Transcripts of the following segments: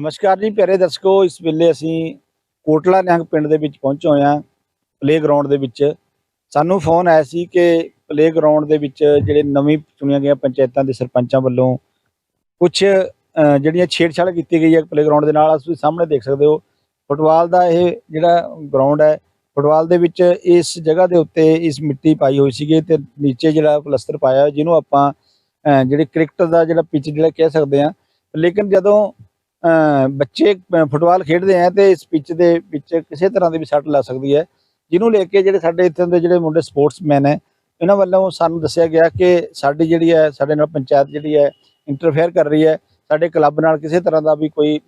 ਨਮਸਕਾਰ ਜੀ ਪਿਆਰੇ ਦਰਸ਼ਕੋ ਇਸ ਵੇਲੇ ਅਸੀਂ ਕੋਟਲਾ ਨਿਹੰਗ ਪਿੰਡ ਦੇ ਵਿੱਚ ਪਹੁੰਚੇ ਹੋਏ ਹਾਂ ਪਲੇਗਰਾਉਂਡ ਦੇ ਵਿੱਚ। ਸਾਨੂੰ ਫੋਨ ਆਇਆ ਸੀ ਕਿ ਪਲੇਗਰਾਉਂਡ ਦੇ ਵਿੱਚ ਜਿਹੜੇ ਨਵੀਂ ਚੁਣੀਆਂ ਗਈਆਂ ਪੰਚਾਇਤਾਂ ਦੇ ਸਰਪੰਚਾਂ ਵੱਲੋਂ ਕੁਝ ਜਿਹੜੀਆਂ ਛੇੜਛਾੜ ਕੀਤੀ ਗਈ ਹੈ ਪਲੇਗਰਾਉਂਡ ਦੇ ਨਾਲ ਤੁਸੀਂ ਸਾਹਮਣੇ ਦੇਖ ਸਕਦੇ ਹੋ। ਫੁੱਟਬਾਲ ਦਾ ਇਹ ਜਿਹੜਾ ਗਰਾਊਂਡ ਹੈ ਫੁੱਟਬਾਲ ਦੇ ਵਿੱਚ ਇਸ ਜਗ੍ਹਾ ਦੇ ਉੱਤੇ ਇਸ ਮਿੱਟੀ ਪਾਈ ਹੋਈ ਸੀਗੀ ਤੇ ਨੀਚੇ ਜਿਹੜਾ ਪਲਸਤਰ ਪਾਇਆ ਹੋਇਆ, ਜਿਹਨੂੰ ਆਪਾਂ ਜਿਹੜੇ ਕ੍ਰਿਕਟ ਦਾ ਜਿਹੜਾ ਪਿਚ ਜਿਹੜਾ ਕਹਿ ਸਕਦੇ ਆ ਲੇਕਿਨ ਜਦੋਂ ਬੱਚੇ ਫੁੱਟਬਾਲ ਖੇਡਦੇ ਆ ਤੇ ਇਸ ਪਿੱਚ ਦੇ ਵਿੱਚ ਕਿਸੇ ਤਰ੍ਹਾਂ ਦੀ ਵੀ ਸੱਟ ਲੱਗ ਸਕਦੀ ਹੈ। ਜਿਹਨੂੰ ਲੈ ਕੇ ਜਿਹੜੇ ਸਾਡੇ ਇੱਥੇ ਦੇ ਜਿਹੜੇ ਮੁੰਡੇ ਸਪੋਰਟਸਮੈਨ ਹੈ, ਇਹਨਾਂ ਵੱਲੋਂ ਸਾਨੂੰ ਦੱਸਿਆ ਗਿਆ ਕਿ ਸਾਡੀ ਜਿਹੜੀ ਹੈ, ਸਾਡੇ ਨਾਲ ਪੰਚਾਇਤ ਜਿਹੜੀ ਹੈ ਇੰਟਰਫੇਅਰ ਕਰ ਰਹੀ ਹੈ। ਸਾਡੇ ਕਲੱਬ ਨਾਲ ਕਿਸੇ ਤਰ੍ਹਾਂ ਦਾ ਵੀ ਕੋਈ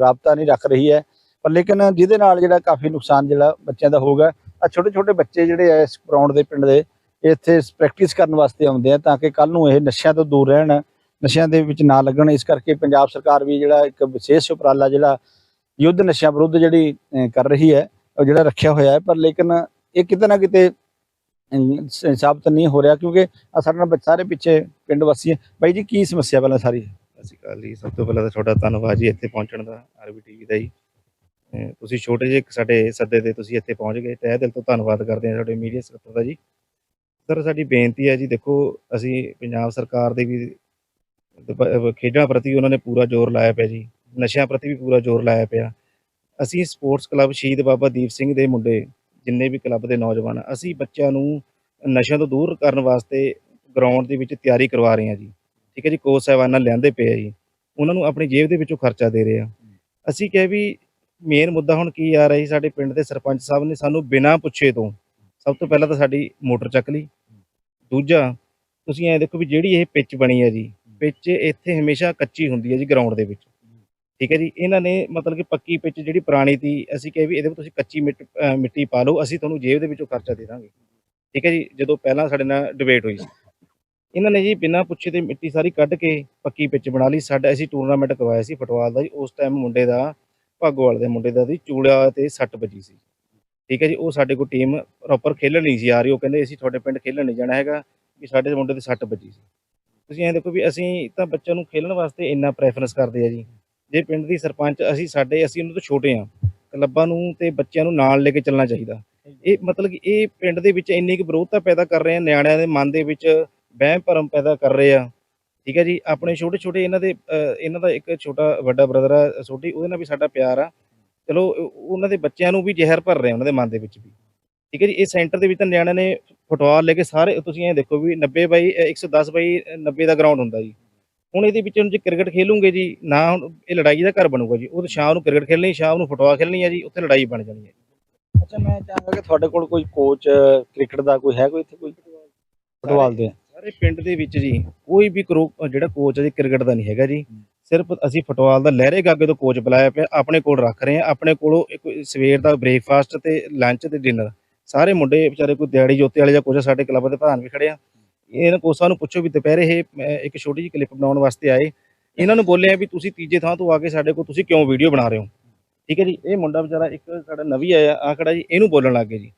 ਰਾਬਤਾ ਨਹੀਂ ਰੱਖ ਰਹੀ ਹੈ। ਪਰ ਲੇਕਿਨ ਜਿਹਦੇ ਨਾਲ ਜਿਹੜਾ ਕਾਫੀ ਨੁਕਸਾਨ ਜਿਹੜਾ ਬੱਚਿਆਂ ਦਾ ਹੋਊਗਾ ਆ ਛੋਟੇ ਛੋਟੇ ਬੱਚੇ ਜਿਹੜੇ ਆ ਇਸ ਗਰਾਊਂਡ ਦੇ ਪਿੰਡ ਦੇ, ਇੱਥੇ ਪ੍ਰੈਕਟਿਸ ਕਰਨ ਵਾਸਤੇ ਆਉਂਦੇ ਆ ਤਾਂ ਕਿ ਕੱਲ ਨੂੰ ਇਹ ਨਸ਼ਿਆਂ ਤੋਂ ਦੂਰ ਰਹਿਣ। ਨਸ਼ਿਆਂ ਦੇ ਵਿੱਚ ਨਾ ਲੱਗਣ, ਇਸ ਕਰਕੇ ਪੰਜਾਬ ਸਰਕਾਰ ਵੀ ਜਿਹੜਾ ਇੱਕ ਵਿਸ਼ੇਸ਼ ਉਪਰਾਲਾ ਜਿਹੜਾ ਯੁੱਧ ਨਸ਼ਿਆਂ ਵਿਰੁੱਧ ਜਿਹੜੀ ਕਰ ਰਹੀ ਹੈ, ਉਹ ਜਿਹੜਾ ਰੱਖਿਆ ਹੋਇਆ ਹੈ, ਪਰ ਲੇਕਿਨ ਇਹ ਕਿਤੇ ਨਾ ਕਿਤੇ ਸਾਬਤ ਨਹੀਂ ਹੋ ਰਿਹਾ ਕਿਉਂਕਿ ਸਾਡੇ ਨਾਲ ਸਾਰੇ ਪਿੱਛੇ ਪਿੰਡ ਵਾਸੀ ਹੈ। ਬਾਈ ਜੀ, ਕੀ ਸਮੱਸਿਆ ਪਹਿਲਾਂ ਸਾਰੀ? ਸਤਿ ਸ਼੍ਰੀ ਅਕਾਲ ਜੀ। ਸਭ ਤੋਂ ਪਹਿਲਾਂ ਤਾਂ ਤੁਹਾਡਾ ਧੰਨਵਾਦ ਜੀ ਇੱਥੇ ਪਹੁੰਚਣ ਦਾ, ਆਰਬੀ ਟੀਵੀ ਦਾ ਜੀ। ਤੁਸੀਂ ਛੋਟੇ ਜਿਹੇ ਸਾਡੇ ਸੱਦੇ ਤੇ ਤੁਸੀਂ ਇੱਥੇ ਪਹੁੰਚ ਗਏ। ਤਹਿ ਦਿਲ ਤੋਂ ਧੰਨਵਾਦ ਕਰਦੇ ਹਾਂ ਸਾਡੇ ਮੀਡੀਆ ਸਕੱਤਰ ਦਾ ਜੀ। ਸਰ, ਸਾਡੀ ਬੇਨਤੀ ਹੈ ਜੀ, ਦੇਖੋ, ਅਸੀਂ ਪੰਜਾਬ ਸਰਕਾਰ ਦੇ ਵੀ ਖੇਡਾਂ ਪ੍ਰਤੀ ਉਹਨਾਂ ਨੇ ਪੂਰਾ ਜ਼ੋਰ ਲਾਇਆ ਪਿਆ ਜੀ। ਨਸ਼ਿਆਂ ਪ੍ਰਤੀ ਵੀ ਪੂਰਾ ਜ਼ੋਰ ਲਾਇਆ ਪਿਆ। ਅਸੀਂ ਸਪੋਰਟਸ ਕਲੱਬ ਸ਼ਹੀਦ ਬਾਬਾ ਦੀਪ ਸਿੰਘ ਦੇ ਮੁੰਡੇ, ਜਿੰਨੇ ਵੀ ਕਲੱਬ ਦੇ ਨੌਜਵਾਨ, ਅਸੀਂ ਬੱਚਿਆਂ ਨੂੰ ਨਸ਼ਿਆਂ ਤੋਂ ਦੂਰ ਕਰਨ ਵਾਸਤੇ ਗਰਾਊਂਡ ਦੇ ਵਿੱਚ ਤਿਆਰੀ ਕਰਵਾ ਰਹੇ ਹਾਂ ਜੀ। ਠੀਕ ਹੈ ਜੀ, ਕੋਚ ਸਾਹਿਬਾਨ ਨਾਲ ਲਿਆਂਦੇ ਪਏ ਆ ਜੀ। ਉਹਨਾਂ ਨੂੰ ਆਪਣੀ ਜੇਬ ਦੇ ਵਿੱਚੋਂ ਖਰਚਾ ਦੇ ਰਹੇ ਆ ਅਸੀਂ ਕਿਹਾ ਵੀ ਮੇਨ ਮੁੱਦਾ ਹੁਣ ਕੀ ਆ ਰਿਹਾ ਜੀ, ਸਾਡੇ ਪਿੰਡ ਦੇ ਸਰਪੰਚ ਸਾਹਿਬ ਨੇ ਸਾਨੂੰ ਬਿਨਾਂ ਪੁੱਛੇ ਤੋਂ ਸਭ ਤੋਂ ਪਹਿਲਾਂ ਤਾਂ ਸਾਡੀ ਮੋਟਰ ਚੱਕ ਲਈ। ਦੂਜਾ, ਤੁਸੀਂ ਐ ਦੇਖੋ ਵੀ ਜਿਹੜੀ ਇਹ ਪਿੱਚ ਬਣੀ ਹੈ ਜੀ ਪਿੱਚ ਇੱਥੇ ਹਮੇਸ਼ਾ ਕੱਚੀ ਹੁੰਦੀ ਹੈ ਜੀ ਗਰਾਊਂਡ ਦੇ ਵਿੱਚ। ਠੀਕ ਹੈ ਜੀ, ਇਹਨਾਂ ਨੇ ਮਤਲਬ ਕਿ ਪੱਕੀ ਪਿੱਚ ਜਿਹੜੀ ਪੁਰਾਣੀ ਤੀ ਅਸੀਂ ਕਿਹਾ ਵੀ ਇਹਦੇ ਵਿੱਚ ਤੁਸੀਂ ਕੱਚੀ ਮਿੱਟ- ਮਿੱਟੀ ਪਾ ਲਓ, ਅਸੀਂ ਤੁਹਾਨੂੰ ਜੇਬ ਦੇ ਵਿੱਚੋਂ ਖਰਚਾ ਦੇ ਦਾਂਗੇ। ਠੀਕ ਹੈ ਜੀ, ਜਦੋਂ ਪਹਿਲਾਂ ਸਾਡੇ ਨਾਲ ਡਿਬੇਟ ਹੋਈ ਸੀ। ਇਹਨਾਂ ਨੇ ਜੀ ਬਿਨਾਂ ਪੁੱਛੇ ਤੇ ਮਿੱਟੀ ਸਾਰੀ ਕੱਢ ਕੇ ਪੱਕੀ ਪਿੱਚ ਬਣਾ ਲਈ। ਸਾਡਾ ਅਸੀਂ ਟੂਰਨਾਮੈਂਟ ਕਰਵਾਇਆ ਸੀ ਫੁੱਟਬਾਲ ਦਾ ਜੀ, ਉਸ ਟਾਈਮ ਮੁੰਡੇ ਦਾ, ਭਾਗੋਵਾਲ ਦੇ ਮੁੰਡੇ ਦਾ ਦੀ ਚੂੜਾ ਤੇ ਸੱਟ ਵੱਜੀ ਸੀ। ਠੀਕ ਹੈ ਜੀ, ਉਹ ਸਾਡੇ ਕੋਲ ਟੀਮ ਪ੍ਰੋਪਰ ਖੇਲਣ ਨਹੀਂ ਸੀ ਆ ਰਹੀ। ਉਹ ਕਹਿੰਦੇ ਅਸੀਂ ਤੁਹਾਡੇ ਪਿੰਡ ਖੇਲਣ ਨਹੀਂ ਜਾਣਾ ਹੈਗਾ, ਵੀ ਸਾਡੇ ਮੁੰਡੇ ਤੇ ਸੱਟ ਵੱਜੀ ਸੀ। ਤੁਸੀਂ ਐਂ ਦੇਖੋ ਵੀ ਅਸੀਂ ਤਾਂ ਬੱਚਿਆਂ ਨੂੰ ਖੇਲਣ ਵਾਸਤੇ ਇੰਨਾ ਪ੍ਰੈਫਰੈਂਸ ਕਰਦੇ ਆ ਜੀ। ਜੇ ਪਿੰਡ ਦੀ ਸਰਪੰਚ ਅਸੀਂ ਸਾਡੇ, ਅਸੀਂ ਉਹਨਾਂ ਤੋਂ ਛੋਟੇ ਆ। ਕਲੱਬਾਂ ਨੂੰ ਤੇ ਬੱਚਿਆਂ ਨੂੰ ਨਾਲ ਲੈ ਕੇ ਚੱਲਣਾ ਚਾਹੀਦਾ। ਇਹ ਮਤਲਬ ਕਿ ਇਹ ਪਿੰਡ ਦੇ ਵਿੱਚ ਇੰਨੀ ਕੁ ਵਿਰੋਧਤਾ ਪੈਦਾ ਕਰ ਰਹੇ ਆ, ਨਿਆਣਿਆਂ ਦੇ ਮਨ ਦੇ ਵਿੱਚ ਵਹਿਮ ਭਰਮ ਪੈਦਾ ਕਰ ਰਹੇ ਆ। ਠੀਕ ਹੈ ਜੀ, ਆਪਣੇ ਛੋਟੇ ਛੋਟੇ ਇਹਨਾਂ ਦੇ ਇਹਨਾਂ ਦਾ ਇੱਕ ਛੋਟਾ ਵੱਡਾ ਬ੍ਰਦਰ ਆ ਛੋਟੀ ਉਹਦੇ ਨਾਲ ਵੀ ਸਾਡਾ ਪਿਆਰ ਆ। ਚਲੋ ਉਹਨਾਂ ਦੇ ਬੱਚਿਆਂ ਨੂੰ ਵੀ ਜ਼ਹਿਰ ਭਰ ਰਹੇ ਉਹਨਾਂ ਦੇ ਮਨ ਦੇ ਵਿੱਚ ਵੀ। ਠੀਕ ਹੈ ਜੀ, ਇਹ ਸੈਂਟਰ ਦੇ ਵਿੱਚ ਤਾਂ ਨਿਆਣਿਆਂ ਨੇ ਫੁੱਟਬਾਲ ਲੈ ਕੇ ਸਾਰੇ ਤੁਸੀਂ ਇਹ ਦੇਖੋ ਵੀ 90 ਬਾਈ ਅਹ, 110 ਬਾਈ 90 ਦਾ ਗਰਾਊਂਡ ਹੁੰਦਾ ਜੀ। ਹੁਣ ਇਹਦੇ ਵਿੱਚ ਹੁਣ ਜੇ ਕ੍ਰਿਕਟ ਖੇਲੂਗੇ ਜੀ ਨਾ ਹੁਣ ਇਹ ਲੜਾਈ ਦਾ ਘਰ ਬਣੂਗਾ ਜੀ। ਉਹ ਤਾਂ ਸ਼ਾਮ ਨੂੰ ਕ੍ਰਿਕਟ ਖੇਲਣੀ ਸ਼ਾਮ ਨੂੰ ਫੁੱਟਬਾਲ ਖੇਲਣੀ ਹੈ ਜੀ ਉੱਥੇ ਲੜਾਈ ਬਣ ਜਾਣੀ ਹੈ ਅੱਛਾ ਮੈਂ ਚਾਹਾਂਗਾ ਕਿ ਤੁਹਾਡੇ ਕੋਲ ਕੋਈ ਕੋਚ ਕ੍ਰਿਕਟ ਦਾ ਕੋਈ ਹੈ ਕੋਈ ਇੱਥੇ ਕੋਈ? ਫੁੱਟਬਾਲ ਦੇ। ਸਾਰੇ ਪਿੰਡ ਦੇ ਵਿੱਚ ਜੀ ਕੋਈ ਵੀ ਜਿਹੜਾ ਕੋਚ ਹੈ ਜੀ ਕ੍ਰਿਕਟ ਦਾ ਨਹੀਂ ਹੈਗਾ ਜੀ। ਸਿਰਫ ਅਸੀਂ ਫੁੱਟਬਾਲ ਦਾ ਲਹਿਰੇ ਗਾਗੇ ਤੋਂ ਕੋਚ ਬੁਲਾਇਆ ਪਿਆ ਆਪਣੇ ਕੋਲ ਰੱਖ ਰਹੇ ਆ ਆਪਣੇ ਕੋਲੋਂ ਇੱਕ ਸਵੇਰ ਦਾ ਬ੍ਰੇਕਫਾਸਟ ਤੇ ਲੰਚ ਤੇ ਡਿਨਰ ਸਾਰੇ ਮੁੰਡੇ ਵਿਚਾਰੇ ਕੋਈ ਦਿਹਾੜੀ ਜੋਤੇ ਵਾਲੇ ਜਾਂ ਕੁਝ ਸਾਡੇ ਕਲੱਬ ਦੇ ਪ੍ਰਧਾਨ ਵੀ ਖੜੇ ਆ। ਇਹਨਾਂ ਕੋਚਾਂ ਨੂੰ ਪੁੱਛੋ ਵੀ ਦੁਪਹਿਰੇ ਇਹ ਇੱਕ ਛੋਟੀ ਜਿਹੀ ਕਲਿੱਪ ਬਣਾਉਣ ਵਾਸਤੇ ਆਏ। ਇਹਨਾਂ ਨੂੰ ਬੋਲਿਆ ਵੀ ਤੁਸੀਂ ਤੀਜੇ ਥਾਂ ਤੋਂ ਆ ਕੇ ਸਾਡੇ ਕੋਲ ਤੁਸੀਂ ਕਿਉਂ ਵੀਡੀਓ ਬਣਾ ਰਹੇ ਹੋ? ਠੀਕ ਹੈ ਜੀ ਇਹ ਮੁੰਡਾ ਵਿਚਾਰਾ ਇੱਕ ਸਾਡਾ ਨਵੀਂ ਆਇਆ ਆ ਖੜਾ ਜੀ ਇਹਨੂੰ ਬੋਲਣ ਲੱਗ ਗਏ ਜੀ।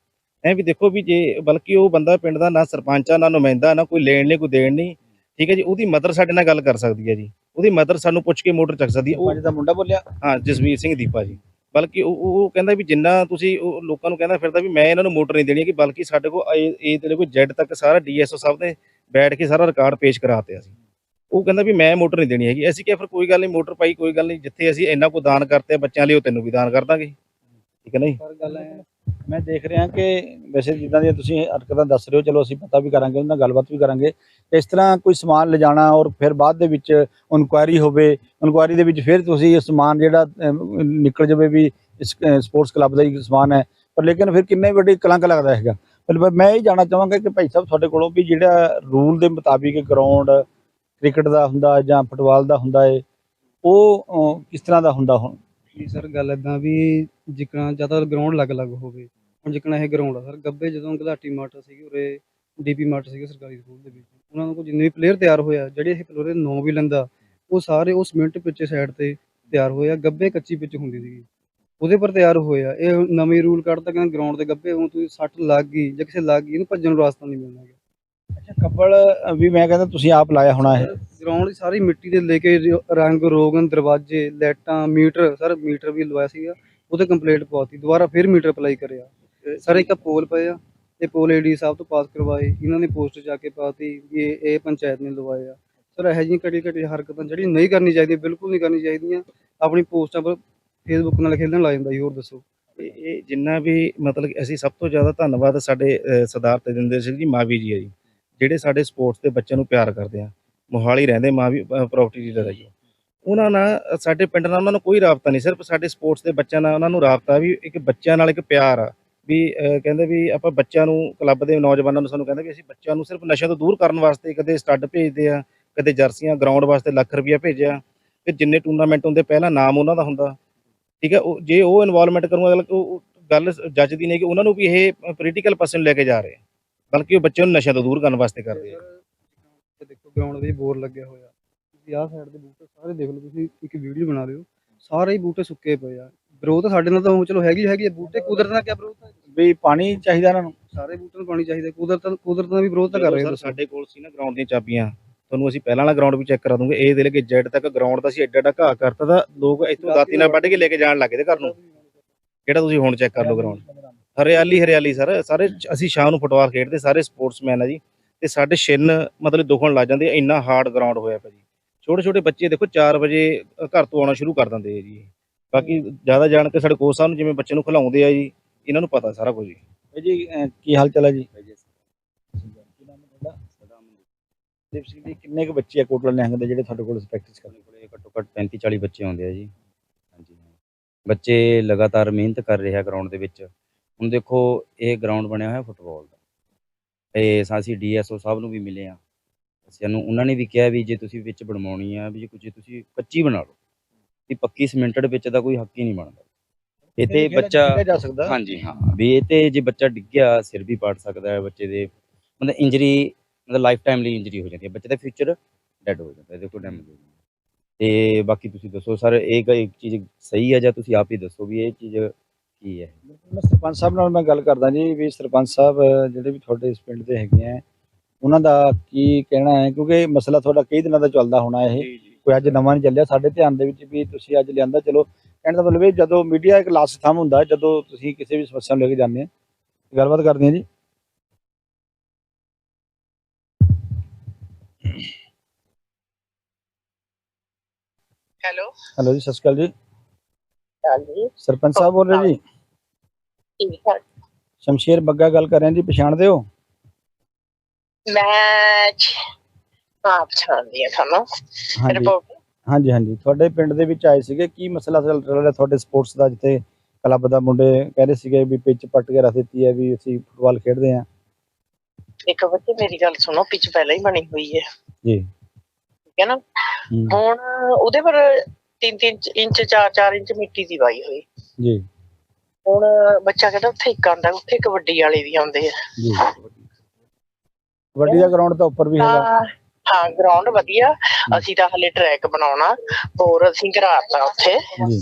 ਐ ਵੀ ਦੇਖੋ ਵੀ ਜੇ ਬਲਕਿ ਉਹ ਬੰਦਾ ਪਿੰਡ ਦਾ ਨਾ ਸਰਪੰਚ ਆ ਨਾ ਨੁਮਾਇੰਦਾ ਨਾ ਕੋਈ ਲੈਣ ਨਹੀਂ ਕੋਈ ਦੇਣ ਨਹੀਂ ਠੀਕ ਹੈ ਜੀ ਉਹਦੀ ਮਦਰ ਸਾਡੇ ਨਾਲ ਗੱਲ ਕਰ ਸਕਦੀ ਹੈ ਜੀ। ਉਹਦੀ ਮਦਰ ਸਾਨੂੰ ਪੁੱਛ ਕੇ ਮੋਟਰ ਚੱਕ ਸਕਦੀ ਹੈ। ਉਹ ਦਾ ਮੁੰਡਾ ਬੋਲਿਆ? ਹਾਂ ਜਸਵੀਰ ਸਿੰਘ ਦੀਪਾ ਜੀ। ਬਲਕਿ ਉਹ ਉਹ ਕਹਿੰਦਾ ਵੀ ਜਿੰਨਾ ਤੁਸੀਂ ਉਹ ਲੋਕਾਂ ਨੂੰ ਕਹਿੰਦਾ ਫਿਰਦਾ ਵੀ ਮੈਂ ਇਹਨਾਂ ਨੂੰ ਮੋਟਰ ਨਹੀਂ ਦੇਣੀ ਕਿ ਬਲਕਿ ਸਾਡੇ ਕੋਲ ਇਹ ਇਹ ਤੇਰੇ ਕੋਲ ਜੈਡ ਤੱਕ ਸਾਰਾ ਡੀਐਸਓ ਸਾਹਿਬ ਨੇ ਬੈਠ ਕੇ ਸਾਰਾ ਰਿਕਾਰਡ ਪੇਸ਼ ਕਰਾਤੇ ਅਸੀਂ। ਉਹ ਕਹਿੰਦਾ ਵੀ ਮੈਂ ਮੋਟਰ ਨਹੀਂ ਦੇਣੀ ਹੈਗੀ। ਅਸੀਂ ਕਿਹਾ ਫਿਰ ਕੋਈ ਗੱਲ ਨਹੀਂ, ਮੋਟਰ ਪਾਈ, ਕੋਈ ਗੱਲ ਨਹੀਂ, ਜਿੱਥੇ ਅਸੀਂ ਇੰਨਾ ਕੋ ਦਾਨ ਕਰਤੇ ਬੱਚਿਆਂ ਲਈ, ਉਹ ਤੈਨੂੰ ਵੀ ਦਾਨ ਕਰ ਦਾਂਗੇ। ਠੀਕ ਹੈ ਨਾ ਜੀ? ਗੱਲ ਹੈ ਮੈਂ ਦੇਖ ਰਿਹਾ ਕਿ ਵੈਸੇ ਜਿੱਦਾਂ ਦੀਆਂ ਤੁਸੀਂ ਹਰਕਤਾਂ ਦੱਸ ਰਹੇ ਹੋ, ਚਲੋ ਅਸੀਂ ਪਤਾ ਵੀ ਕਰਾਂਗੇ, ਉਹਨਾਂ ਨਾਲ ਗੱਲਬਾਤ ਵੀ ਕਰਾਂਗੇ। ਇਸ ਤਰ੍ਹਾਂ ਕੋਈ ਸਮਾਨ ਲਿਜਾਣਾ ਔਰ ਫਿਰ ਬਾਅਦ ਦੇ ਵਿੱਚ ਇਨਕੁਆਇਰੀ ਹੋਵੇ ਇਨਕੁਆਇਰੀ ਦੇ ਵਿੱਚ ਫਿਰ ਤੁਸੀਂ ਇਹ ਸਮਾਨ ਜਿਹੜਾ ਨਿਕਲ ਜਾਵੇ ਵੀ ਇਸ ਸਪੋਰਟਸ ਕਲੱਬ ਦਾ ਹੀ ਸਮਾਨ ਹੈ। ਪਰ ਲੇਕਿਨ ਫਿਰ ਕਿੰਨੇ ਵੱਡੀ ਕਲੰਕ ਲੱਗਦਾ ਹੈਗਾ। ਮੈਂ ਇਹ ਜਾਣਨਾ ਚਾਹਾਂਗਾ ਕਿ ਭਾਈ ਸਾਹਿਬ ਤੁਹਾਡੇ ਕੋਲੋਂ ਵੀ ਜਿਹੜਾ ਰੂਲ ਦੇ ਮੁਤਾਬਿਕ ਗਰਾਊਂਡ ਕ੍ਰਿਕਟ ਦਾ ਹੁੰਦਾ ਜਾਂ ਫੁੱਟਬਾਲ ਦਾ ਹੁੰਦਾ ਹੈ, ਉਹ ਕਿਸ ਤਰ੍ਹਾਂ ਦਾ ਹੁੰਦਾ ਹੁਣ? ਨਹੀਂ ਸਰ ਗੱਲ ਇਦਾਂ ਵੀ ਜਿਕਣਾ ਜ਼ਿਆਦਾ ਗਰਾਊਂਡ ਅਲੱਗ-ਅਲੱਗ ਹੋਵੇ। ਹੁਣ ਜਿਕਣਾ ਇਹ ਗਰਾਊਂਡ ਆ ਸਰ ਗੱਬੇ ਜਦੋਂ ਗਲਾਟੀ ਮਾਟਰ ਸੀਗੀ ਉਰੇ ਡੀਪੀ ਮਾਟਰ ਸੀਗੇ ਸਰਕਾਰੀ ਸਕੂਲ ਦੇ ਵਿੱਚ। ਉਹਨਾਂ ਕੋਲ ਜਿੰਨੇ ਵੀ ਪਲੇਅਰ ਤਿਆਰ ਹੋਇਆ ਜਿਹੜੇ ਇਹ ਪਲੇਅਰ ਨੌ ਵੀ ਲੈਂਦਾ ਉਹ ਸਾਰੇ ਉਹ ਸਿਮੈਂਟ ਪਿੱਛੇ ਸਾਈਡ ਤੇ ਤਿਆਰ ਹੋਏ ਆ ਗੱਬੇ ਕੱਚੀ ਪਿੱਚ ਹੁੰਦੀ ਸੀਗੀ। ਉਹਦੇ ਪਰ ਤਿਆਰ ਹੋਏ ਆ। ਇਹ ਨਵੇਂ ਰੂਲ ਕੱਢਤਾ ਕਹਿੰਦਾ ਗਰਾਊਂਡ ਦੇ ਗੱਬੇ ਹੁਣ ਤੁਸੀਂ ਸੱਟ ਲੱਗ ਗਈ ਜਾਂ ਕਿਸੇ ਲੱਗ ਗਈ ਇਹਨੂੰ ਭੱਜਣ ਨੂੰ ਰਾਸਤਾ ਨਹੀਂ ਮਿਲਣਾ ਹੈਗਾ। ਅੱਛਾ ਕੱਪੜ ਵੀ ਮੈਂ ਕਹਿੰਦਾ ਤੁਸੀਂ ਆਪ ਲਾਇਆ ਹੋਣਾ ਹੈ ਗਰਾਊਂਡ ਦੀ ਸਾਰੀ ਮਿੱਟੀ ਦੇ ਲੈ ਕੇ ਰੰਗ ਰੋਗਨ ਦਰਵਾਜ਼ੇ ਲਾਈਟਾਂ ਮੀਟਰ ਸਰ ਮੀਟਰ ਵੀ ਲਵਾਇਆ ਸੀਗਾ। ਉਹਤੇ ਕੰਪਲੀਟ ਪਵਾਤੀ ਦੁਬਾਰਾ ਫਿਰ ਮੀਟਰ ਅਪਲਾਈ ਕਰਿਆ। ਸਰ ਇੱਕ ਪੋਲ ਪਏ ਆ ਇਹ ਪੋਲ ਏਡੀ ਸਾਹਿਬ ਤੋਂ ਪਾਸ ਕਰਵਾਏ ਇਹਨਾਂ ਨੇ ਪੋਸਟ ਜਾ ਕੇ ਪਾਤੀ ਵੀ ਇਹ ਇਹ ਪੰਚਾਇਤ ਨੇ ਲਵਾਏ ਆ। ਸਰ ਇਹੋ ਜਿਹੀਆਂ ਘਟੀ ਘਟੀ ਹਰਕਤਾਂ ਜਿਹੜੀਆਂ ਨਹੀਂ ਕਰਨੀ ਚਾਹੀਦੀਆਂ ਬਿਲਕੁਲ ਨਹੀਂ ਕਰਨੀ ਚਾਹੀਦੀਆਂ। ਆਪਣੀ ਪੋਸਟਾਂ ਪਰ ਫੇਸਬੁੱਕ ਨਾਲ ਖੇਲਣ ਲੱਗ ਜਾਂਦਾ ਜੀ ਹੋਰ ਦੱਸੋ। ਇਹ ਜਿੰਨਾ ਵੀ ਮਤਲਬ ਅਸੀਂ ਸਭ ਤੋਂ ਜ਼ਿਆਦਾ ਧੰਨਵਾਦ ਸਾਡੇ ਸਰਦਾਰ ਤੇਜਿੰਦਰ ਸਿੰਘ ਜੀ ਮਾਵੀ ਜੀ ਆ ਜੀ ਜਿਹੜੇ ਸਾਡੇ ਸਪੋਰਟਸ ਦੇ ਬੱਚਿਆਂ ਨੂੰ ਪਿਆਰ ਕਰਦੇ ਆ। ਮੋਹਾਲੀ ਰਹਿੰਦੇ ਮਾਵੀ ਪ੍ਰਾਪਰਟੀ ਡੀਲਰ ਆ ਜੀ। ਉਹਨਾਂ ਨਾਲ ਸਾਡੇ ਪਿੰਡ ਨਾਲ ਉਹਨਾਂ ਨੂੰ ਕੋਈ ਰਾਬਤਾ ਨਹੀਂ। ਸਿਰਫ ਸਾਡੇ ਸਪੋਰਟਸ ਦੇ ਬੱਚਿਆਂ ਨਾਲ ਉਹਨਾਂ ਨੂੰ ਰਾਬਤਾ ਵੀ ਇੱਕ ਬੱਚਿਆਂ ਨਾਲ ਇੱਕ ਪਿਆਰ ਆ। ਵੀ ਕਹਿੰਦੇ ਵੀ ਆਪਾਂ ਬੱਚਿਆਂ ਨੂੰ, ਕਲੱਬ ਦੇ ਨੌਜਵਾਨਾਂ ਨੂੰ ਸਾਨੂੰ ਕਹਿੰਦੇ ਵੀ ਅਸੀਂ ਬੱਚਿਆਂ ਨੂੰ ਸਿਰਫ ਨਸ਼ਿਆਂ ਤੋਂ ਦੂਰ ਕਰਨ ਵਾਸਤੇ ਕਦੇ ਸਟੱਡ ਭੇਜਦੇ ਆ, ਕਦੇ ਜਰਸੀਆਂ ਗਰਾਊਂਡ ਵਾਸਤੇ ਲੱਖ ਰੁਪਇਆ ਭੇਜਿਆ ਤੇ ਜਿੰਨੇ ਟੂਰਨਾਮੈਂਟ ਹੁੰਦੇ ਪਹਿਲਾਂ ਨਾਮ ਉਹਨਾਂ ਦਾ ਹੁੰਦਾ। ਠੀਕ ਹੈ ਉਹ, ਜੇ ਉਹ ਇਨਵੋਲਵਮੈਂਟ ਕਰੂਗਾ ਗੱਲ ਉਹ ਗੱਲ ਜੱਜ ਦੀ ਨਹੀਂ ਕਿ ਉਹਨਾਂ ਨੂੰ ਵੀ ਇਹ ਪੋਲੀਟੀਕਲ ਪਰਸਨ ਲੈ ਕੇ ਜਾ ਰਹੇ ਬਲਕਿ ਉਹ ਬੱਚਿਆਂ ਨੂੰ ਨਸ਼ਿਆਂ ਤੋਂ ਦੂਰ ਕਰਨ ਵਾਸਤੇ ਕਰਦੇ ਆ। ਦੇਖੋ ਗਰਾਊਂਡ ਦੇ ਬੋਰ ਲੱਗਿਆ ਹੋਇਆ ਤੁਸੀਂ ਆਹ ਸਾਈਡ ਦੇ ਬੂਟੇ ਸਾਰੇ ਦੇਖ ਲਓ ਤੁਸੀਂ ਇੱਕ ਵੀਡੀਓ ਬਣਾ ਲਿਓ ਸਾਰੇ ਹੀ ਬੂਟੇ ਸੁੱਕੇ ਪਏ ਆ। ਵਿਰੋਧ ਸਾਡੇ ਨਾਲ ਤਾਂ ਉਹ ਚਲੋ ਹੈਗੀ ਹੈਗੀ ਆ, ਬੂਟੇ ਕੁਦਰਤ ਨਾਲ ਕਿਆ ਵਿਰੋਧ ਹੈ ਵੀ ਪਾਣੀ ਚਾਹੀਦਾ ਇਹਨਾਂ ਨੂੰ। ਸਾਰੇ ਬੂਟਿਆਂ ਨੂੰ ਪਾਣੀ ਚਾਹੀਦਾ। ਕੁਦਰਤ ਕੁਦਰਤ ਨਾਲ ਵੀ ਵਿਰੋਧ ਤਾਂ ਕਰ ਰਹੇ ਸਰ ਹੋ ਸਾਡੇ ਕੋਲ ਸੀ ਨਾ ਗਰਾਊਂਡ ਦੀਆਂ ਚਾਬੀਆਂ। ਤੁਹਾਨੂੰ ਅਸੀਂ ਪਹਿਲਾਂ ਵਾਲਾ ਗਰਾਊਂਡ ਵੀ ਚੈੱਕ ਕਰਾ ਦੂੰਗੇ। ਇਹ ਦੇ ਲੈ ਕੇ ਜੈਡ ਤੱਕ ਗਰਾਊਂਡ ਦਾ ਸੀ ਐਡਾ ਐਡਾ ਘਾਹ ਕਰਤਾ ਤਾਂ ਲੋਕ ਇੱਥੋਂ ਦਾਤੀ ਨਾਲ ਵੱਢ ਕੇ ਲੈ ਕੇ ਜਾਣ ਲੱਗੇ ਤੇ ਘਰ ਨੂੰ। ਕਿਹੜਾ ਤੁਸੀਂ ਹੁਣ ਚੈੱਕ ਕਰ ਲਓ ਗਰਾਊਂਡ ਹਰਿਆਲੀ ਹਰਿਆਲੀ ਸਰ। ਸਾਰੇ ਅਸੀਂ ਸ਼ਾਮ ਨੂੰ ਫੁੱਟਬਾਲ ਖੇਡਦੇ ਸਾਰੇ ਸਪੋਰਟਸਮੈਨ ਆ ਜੀ। ਤੇ ਸਾਡੇ ਛਿੰਨ ਮਤਲਬ ਦੁਖਣ ਲੱਗ ਜਾਂਦੇ ਆ, ਇੰਨਾ ਹਾਰਡ ਗਰਾਊਂਡ ਹੋਇਆ ਪਿਆ ਜੀ। ਛੋਟੇ ਛੋਟੇ ਬੱਚੇ ਦੇਖੋ 4 ਵਜੇ ਘਰ ਤੋਂ ਆਉਣਾ ਸ਼ੁਰੂ ਕਰ ਦਿੰਦੇ ਆ ਜੀ। ਬਾਕੀ ਜ਼ਿਆਦਾ ਜਾਣ ਕੇ ਸਾਡੇ ਕੋਚ ਸਾਹਿਬ ਨੂੰ ਜਿਵੇਂ ਬੱਚੇ ਨੂੰ ਖਿਲਾਉਂਦੇ ਆ ਜੀ ਇਹਨਾਂ ਨੂੰ ਪਤਾ ਸਾਰਾ ਕੁਝ ਜੀ। ਜੀ ਅਹ ਕੀ ਹਾਲ ਚਾਲ ਹੈ ਜੀ ਦੀਪ ਸਿੰਘ ਜੀ ਕਿੰਨੇ ਕੁ ਬੱਚੇ ਆ ਕੋਟਲਾ ਨਿਹੰਗ ਦੇ ਜਿਹੜੇ ਤੁਹਾਡੇ ਕੋਲ ਪ੍ਰੈਕਟਿਸ ਕਰਦੇ ਕੋਲੇ ਘੱਟੋ ਘੱਟ 35 40 ਬੱਚੇ ਆਉਂਦੇ ਆ ਜੀ। ਹਾਂਜੀ ਬੱਚੇ ਲਗਾਤਾਰ ਮਿਹਨਤ ਕਰ ਰਹੇ ਆ ਗਰਾਊਂਡ ਦੇ ਵਿੱਚ। ਹੁਣ ਦੇਖੋ ਇਹ ਗਰਾਊਂਡ ਬਣਿਆ ਹੋਇਆ ਫੁੱਟਬਾਲ ਦਾ। ਤੇ ਅਸੀਂ ਡੀਐਸਓ ਸਾਹਿਬ ਨੂੰ ਵੀ ਮਿਲੇ ਆ। ਸਾਨੂੰ ਉਹਨਾਂ ਨੇ ਵੀ ਕਿਹਾ ਵੀ ਜੇ ਤੁਸੀਂ ਵਿੱਚ ਬਣਵਾਉਣੀ ਆ ਵੀ ਜੇ ਕੁਝ ਤੁਸੀਂ ਕੱਚੀ ਬਣਾ ਲਓ ਵੀ ਪੱਕੀ ਸਿਮੈਂਟਡ ਵਿੱਚ ਦਾ ਕੋਈ ਹੱਕ ਹੀ ਨਹੀਂ ਬਣਦਾ। ਇਹ ਤੇ ਬੱਚਾ ਖੇਡਿਆ ਜਾ ਸਕਦਾ। ਹਾਂਜੀ ਹਾਂ ਵੀ ਇਹ ਤੇ ਜੇ ਬੱਚਾ ਡਿੱਗਿਆ ਸਿਰ ਵੀ ਪਾੜ ਸਕਦਾ ਹੈ ਬੱਚੇ ਦੇ ਮਤਲਬ ਇੰਜਰੀ ਮਤਲਬ ਲਾਈਫ ਟਾਈਮ ਲਈ ਇੰਜਰੀ ਹੋ ਜਾਂਦੀ ਹੈ ਬੱਚੇ ਦਾ ਫਿਊਚਰ ਡੈਡ ਹੋ ਜਾਂਦਾ ਇਹਦੇ ਕੋਲ ਡੈਮੇਜ ਹੋ ਜਾਂਦਾ ਤੇ ਬਾਕੀ ਤੁਸੀਂ ਦੱਸੋ ਸਰ ਇਹ ਕ- ਇੱਕ ਚੀਜ਼ ਸਹੀ ਹੈ ਜਾਂ ਤੁਸੀਂ ਆਪ ਹੀ ਦੱਸੋ ਵੀ ਇਹ ਚੀਜ਼ ਕੀ ਹੈ? ਮੈਂ ਸਰਪੰਚ ਸਾਹਿਬ ਨਾਲ ਮੈਂ ਗੱਲ ਕਰਦਾ ਜੀ ਵੀ ਸਰਪੰਚ ਸਾਹਿਬ ਜਿਹੜੇ ਵੀ ਤੁਹਾਡੇ ਇਸ ਪਿੰਡ ਦੇ ਹੈਗੇ ਆ ਉਹਨਾਂ ਦਾ ਕੀ ਕਹਿਣਾ ਹੈ ਕਿਉਂਕਿ ਮਸਲਾ ਤੁਹਾਡਾ ਕਈ ਦਿਨਾਂ ਦਾ ਚੱਲਦਾ ਹੋਣਾ ਇਹ। ਕੋਈ ਅੱਜ ਨਵਾਂ ਨਹੀਂ ਚੱਲਿਆ ਸਾਡੇ ਧਿਆਨ ਦੇ ਵਿੱਚ ਵੀ ਤੁਸੀਂ ਅੱਜ ਲਿਆਂਦਾ ਚਲੋ। ਕਹਿਣ ਦਾ ਮਤਲਬ ਇਹ ਜਦੋਂ ਮੀਡੀਆ ਇੱਕ ਲਾਸਟ ਥੰਮ ਹੁੰਦਾ ਜਦੋਂ ਤੁਸੀਂ ਕਿਸੇ ਵੀ ਸਮੱਸਿਆ ਨੂੰ ਲੈ ਕੇ ਜਾਂਦੇ ਆ ਗੱਲਬਾਤ ਕਰਦੇ ਆ ਜੀ। ਹੈਲੋ। ਹੈਲੋ ਜੀ ਸਤਿ ਸ਼੍ਰੀ ਅਕਾਲ ਜੀ। ਹਾਂਜੀ ਸਰਪੰਚ ਸਾਹਿਬ ਬੋਲ ਰਹੇ ਜੀ। ਠੀਕ ਹੈ ਸ਼ਮਸ਼ੇਰ ਬੱਗਾ ਗੱਲ ਕਰ ਰਹੇ ਜੀ ਪਛਾਣਦੇ ਹੋ? ਮੈਂ ਹਾਂ ਪਛਾਣਦੀ ਹਾਂ ਤੁਹਾਨੂੰ। ਹਾਂਜੀ। ਰਿਪੋਰਟ ਹਾਂਜੀ ਹਾਂਜੀ। ਤੁਹਾਡੇ ਪਿੰਡ ਦੇ ਵਿੱਚ ਆਏ ਸੀਗੇ। ਕੀ ਮਸਲਾ ਚੱਲ ਰਿਹਾ ਤੁਹਾਡੇ ਸਪੋਰਟਸ ਦਾ ਜਿੱਥੇ ਕਲੱਬ ਦਾ ਮੁੰਡੇ ਕਹਿ ਰਹੇ ਸੀਗੇ ਵੀ ਪਿੱਚ ਪੱਟ ਕੇ ਰੱਖ ਦਿੱਤੀ ਹੈ ਵੀ ਅਸੀਂ ਫੁੱਟਬਾਲ ਖੇਡਦੇ ਹਾਂ। ਇੱਕ ਬੱਚੇ ਮੇਰੀ ਗੱਲ ਸੁਣੋ ਪਿੱਚ ਪਹਿਲਾਂ ਹੀ ਬਣੀ ਹੋਈ ਹੈ। ਜੀ। ਠੀਕ ਹੈ ਨਾ? ਹੂੰ, ਹੁਣ ਉਹਦੇ ਪਰ 3-3 ਇੰਚ 4-4 ਇੰਚ ਮਿੱਟੀ ਦੀ ਵਾਈ ਹੋਈ। ਜੀ। ਹੁਣ ਬੱਚਾ ਕਹਿੰਦਾ ਉੱਥੇ ਇੱਕ ਆਂਦਾ ਉੱਥੇ ਕਬੱਡੀ ਵਾਲੇ ਵੀ ਆਉਂਦੇ ਆ। ਜੀ। ਵੱਡੀ ਦਾ ਗਰਾਊਂਡ ਤਾਂ ਉੱਪਰ ਵੀ ਹੈਗਾ। ਤਾਂ ਹਾਂ ਗਰਾਊਂਡ ਵਧੀਆ। ਅਸੀਂ ਤਾਂ ਹਲੇ ਟਰੈਕ ਬਣਾਉਣਾ। ਹੋਰ ਅਸੀਂ ਘਰਾਤਾ ਉੱਥੇ। ਜੀ।